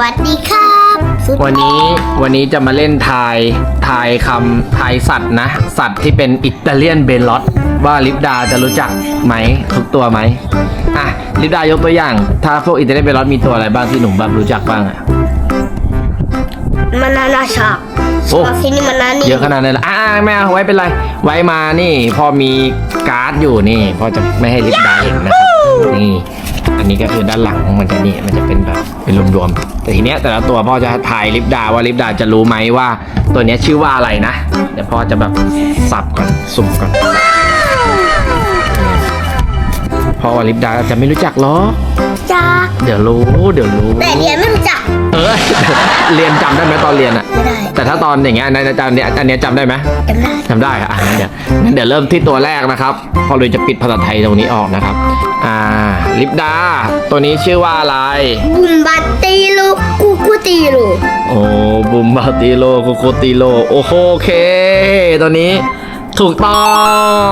วัสดีครับสุดวันนี้วันนี้จะมาเล่นทายทายคำทายสัตว์นะ สัตว์ที่เป็นอิตาเลียนเบลอตว่าลิปดาจะรู้จักไหมทุกตัวไหมอะลิปดายกตัวอย่าง ถ้าพวกอิตาเลียนเบลอตมีตัวอะไรบ้างที่หนุ่มแบบรู้จักบ้างอะมานานาชาโอ้ชาซินิมานานี่เยอะขนาดนั้นเหรออ่าไม่เอาไว้เป็นไร ไว้มานี่พอมีการ์ดอยู่นี่พอจะไม่ให้ลิปดาเห็นนะครับนี่ อันนี้ก็คือด้านหลังมันจะนี่มันจะเป็นแบบเป็นรวมๆแต่ทีเนี้ยแต่ละตัวพ่อจะถ่ายลิปดาว่าลิปดาจะรู้ไหมว่า ตัวเนี้ยชื่อว่าอะไรนะเดี๋ยวพ่อจะแบบสับก่อนสุ่มก่อนเพราะว่าลิปดาจะไม่รู้จักหรอจ้าเดี๋ยวรู้เดี๋ยวรู้แต่เรียนไม่รู้จักเออเรียนจำได้ไหมตอนเรียนอะไม่ได้ แต่ถ้าตอนอย่างเงี้ยในอาจารย์เนี่ยอันเนี้ยจำได้ไหมจำได้จำได้อะอะงั้นเดี๋ยวงั้นเดี๋ยวเริ่มที่ตัวแรกนะครับ พอเลยจะปิดภาษาไทยตรงนี้ออกนะครับ อ่า ลิปดา ตัวนี้ชื่อว่าอะไร บุมบัตตีลูกูกูตีลูโอ้บุมบาติโลโคโคติโลโอ้โหโอเค ตัวนี้ ถูกต้อ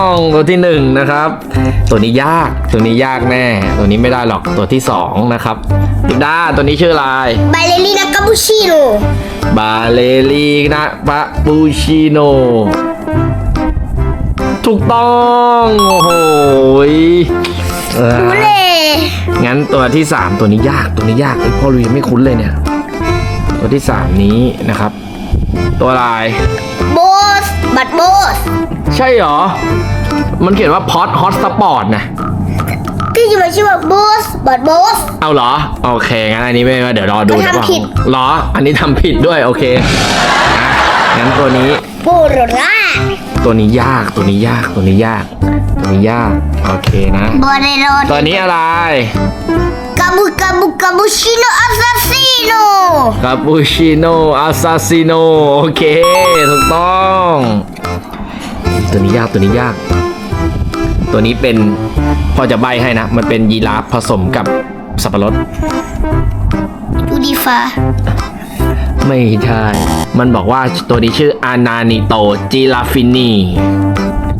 งตัวที่หนึ่งนะครับ ตัวนี้ยากตัวนี้ยากแน่ ตัวนี้ไม่ได้หรอกตัวที่สองนะครับลิปดาตัวนี้ชื่ออะไรไบเลลีนากาบูชิโนบาเลลีนะปะปูชิโนถูกต้องโอ้โหยเออรู้เลยงั้นตัวที่สามตัวนี้ยากตัวนี้ยากไอยพ่อลุยงไม่คุ้นเลยเนี่ย ตัวที่สามนี้นะครับ ตัวอะไรโบส บัตโบสใช่เหรอ มันเขียนว่าพอดฮอตสปอร์ตนะ ที่จะมาชื่อว่าโบสบัตโบส เอาเหรอ โอเค งั้นอันนี้ไม่ว่าเดี๋ยวรอดูมันทำผิด เหรอ อันนี้ทำผิดด้วย โอเคอะงั้นตัวนี้ โบโรราตัวนี้ยาก ตัวนี้ยาก ตัวนี้ยาก ตัวนี้ยาก โอเคนะ โบเรโรตัวนี้อะไรกาบูกาบูกาบูชิโนอาซาซิโนคาปูชิโน่อาซาซิโนโอเคถูกต้อง ตัวนี้ยากตัวนี้ยาก ตัวนี้เป็นพอจะใบให้นะ มันเป็นยีราฟผสมกับสับปะรด ดูดีฟาไม่ใช่ มันบอกว่าตัวนี้ชื่ออานานิโตจิราฟินี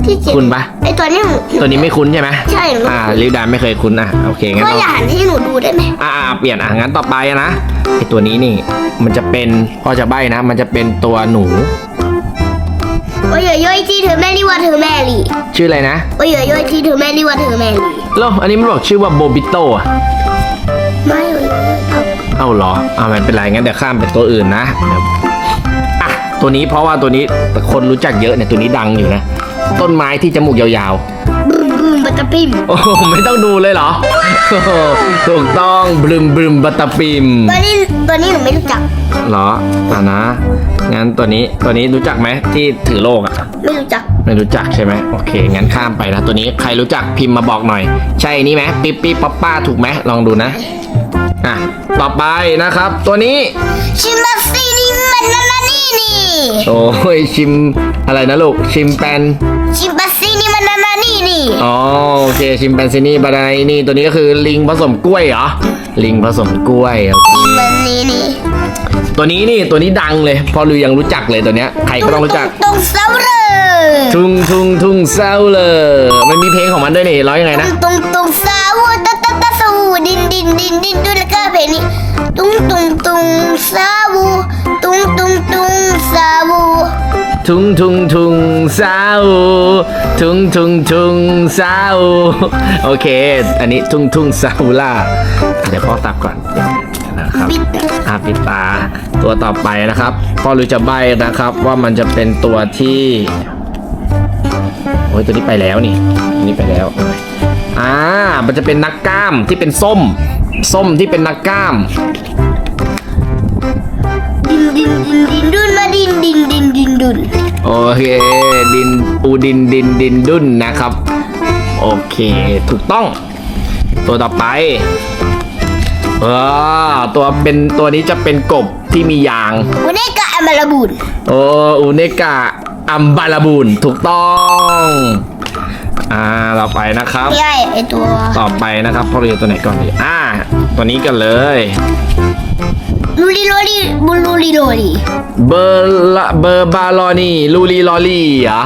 ที่เจ็ดคุณปะ ไอตัวนี้หนูตัวนี้ไม่คุ้นใช่ไหมใช่หนูอ่าลิวดานไม่เคยคุ้นอะโอเคงั้นก็เราอย่าหันให้หนูดูได้ไหมอ่าอ่าเปลี่ยนอะงั้นต่อไปนะไอตัวนี้นี่ มันจะเป็นพอจะใบนะ มันจะเป็นตัวหนู โอ้ยย่อยที่เธอแม่รีว่าเธอแม่ลีชื่ออะไรนะโอ้ยย่อยที่เธอแม่รีว่าเธอแม่ลีแล้วอันนี้มันบอกชื่อว่าโบบิโตอะไม่โอ้ยเอาเอาเหรออ่ามันเป็นไรงั้นเดี๋ยวข้ามไปตัวอื่นนะเดี๋ยวอะตัวนี้เพราะว่าตัวนี้คนรู้จักเยอะเนี่ยตัวนี้ดังอยู่นะ ต้นไม้ที่จมูกยาวบึมบึมบัตตะปิมๆ โอ้โหไม่ต้องดูเลยเหรอโอ้โหถูกต้องบลึมบลึมบัตตาปิมตัวนี้ตัวนี้หนูไม่รู้จัก เหรออ่านะงั้นตัวนี้ตัวนี้รู้จักไหมที่ถือโลกอะ ไม่รู้จัก ไม่รู้จักใช่ไหมโอเค งั้นข้ามไปนะ ตัวนี้ใครรู้จักพิมพ์มาบอกหน่อย ใช่นี่ไหมปิ๊บปิ๊บป๊อปป้าถูกไหมลองดูนะ อะ ต่อไปนะครับ ตัวนี้ชิมาซีนี่มันนานา นี่นี่ โอ้ยชิมอะไรนะลูก ชิมแปนชิมาซีนี่มันนานานี่นี่ อ๋อโอเคชิมแปนซินี่บานานี่ตัวนี้ก็คือลิงผสมกล้วยเหรอ ลิงผสมกล้วยโอเคชิมันนี่นี่ตัวนี้นี่ตัวนี้ดังเลยพอรู้ยังรู้จักเลยตัวเนี้ยใครก็ต้องรู้จัก ตรงเสาเลยทุ่งทุ่งทุ่งเศร้าเลยมันมีเพลงของมันด้วยนี่ร้องยังไงนะ ตรงตรงเสาตะตะตะสูดินดินดินดินด้วยแล้วก็เพลงนี้ ตุงตุงตุงเสา ทุงทุงทุงเศร้าทุงทุงทุงเศร้าโอเค อันนี้ทุงทุงเศร้าล่ะเดี๋ยวพ่อตับก่อนนะครับอาปิดตาตัวต่อไปนะครับพ่อรู้จะใบนะครับว่ามันจะเป็นตัวที่โอ้ยตัวนี้ไปแล้วนี่ตัวนี้ไปแล้วอ่ามันจะเป็นนักกล้ามที่เป็นส้ม ส้มที่เป็นนักกล้ามดินดินดินดินดุนมาดินดินดินดินดุน โอเคดินปูดินดินดินดุนนะครับ โอเคถูกต้อง ตัวต่อไปเออตัวเป็นตัวนี้จะเป็นกบที่มียางวันนี้ก็อามาลาบุนโออุเนกะอัมบาลาบูนถูกต้องอ่าต่อไปนะครับ ไม่ใช่ไอตัว ต่อไปนะครับพ่อเรียนตัวไหนก่อนดีอ่า ตัวนี้กันเลยลูลีโลลีบุลูลีโลลีเบอร์ละเบอร์บาลอนี่ลูลีลอลี่เหรอ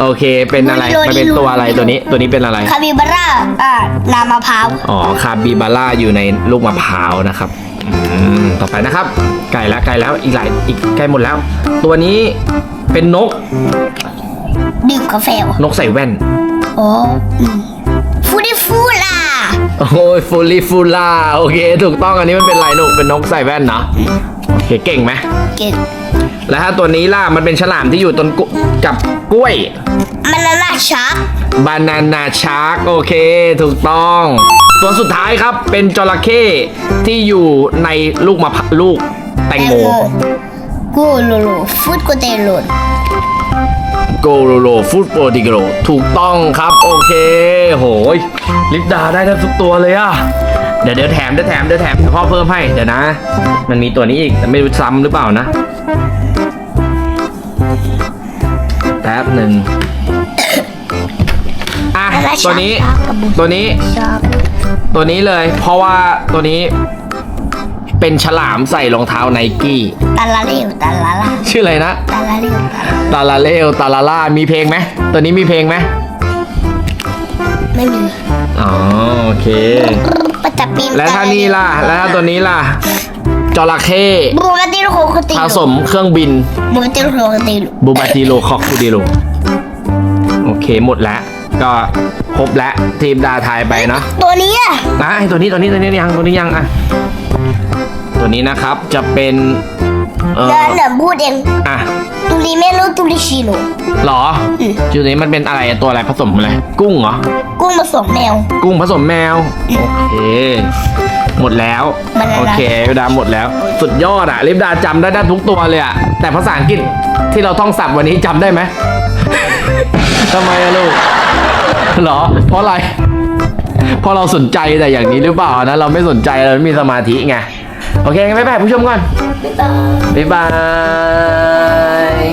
โอเคเป็นอะไรมันเป็นตัวอะไรตัวนี้ตัวนี้เป็นอะไรคาบิบาร่าอ่าน้ำมะพร้าวอ๋อคาบิบาร่าอยู่ในลูกมะพร้าวนะครับอืมต่อไปนะครับ ไก่แล้วไก่แล้วอีกหลายอีกใกล้หมดแล้ว ตัวนี้เป็นนกดื่มกาแฟวะนกใส่แว่นอ๋ออืมฟูดิฟูล่า โอ้ยฟูลิฟูล่าโอเค ถูกต้องอันนี้มันเป็นลายนกเป็นนกใส่แว่นเนาะโอเคเก่งไหมเก่งแล้วถ้าตัวนี้ล่ะมันเป็นฉลามที่อยู่ต้นกุกับกล้วยมันน่ารักชักบานานาชาร์กโอเค ถูกต้อง ตัวสุดท้ายครับเป็นจระเข้ที่อยู่ในลูกมะพร้าวลูกแตงโมกูโลโลฟูดกูเตโลน โกโรโลฟูดโปรติโกโรถูกต้องครับ โอเค โหยลิปดาได้ทั้งทุกตัวเลยอะเดี๋ยวเดี๋ยวแถมเดี๋ยวแถมเดี๋ยวแถมเดี๋ยวพ่อเพิ่มให้เดี๋ยวนะ มันมีตัวนี้อีกแต่ไม่รู้ซ้ำหรือเปล่านะแป๊บหนึ่งอะตัวนี้ตัวนี้ ตัวนี้เลย เพราะว่าตัวนี้เป็นฉลามใส่รองเท้าไนกี้ตาลาเลวตาลาลา ชื่ออะไรนะตาลาเลวตาลาตาลาเลวตาลาล่ามีเพลงไหมตัวนี้มีเพลงไหมไม่มีอ๋อโอเคปัจจปีแล้วถ้านี่ล่ะแล้วถ้าตัวนี้ล่ะจระเข้บูมาติโลโคโคติผสมเครื่องบินบูมาติโลโคโคติโลบูบาติโลคอกคูดิโลโอเคหมดแล้วก็ครบแล้วทีมดาทายไปเนาะตัวนี้อะนะไอตัวนี้ตัวนี้ตัวนี้ยังตัวนี้ยังอะตัวนี้นะครับจะเป็น เออเดินเดินพูดเองอะตุลิเมโลตุลิชิโน หรออืม จุดนี้มันเป็นอะไรอะตัวอะไรผสมอะไรกุ้งเหรอ กุ้งผสมแมว กุ้งผสมแมว โอเค หมดแล้ว มันอะไร โอเคลิปดาหมดแล้ว สุดยอดอะลิปดาจำได้ได้ทุกตัวเลยอะแต่ภาษาอังกฤษที่เราท่องศัพท์วันนี้จำได้ไหม ทำไมอะลูกเหรอ เพราะอะไร เพราะเราสนใจแต่อย่างนี้หรือเปล่านะ เราไม่สนใจเราไม่มีสมาธิไง โอเคงั้นบ๊ายบายผู้ชมก่อน บ๊ายบาย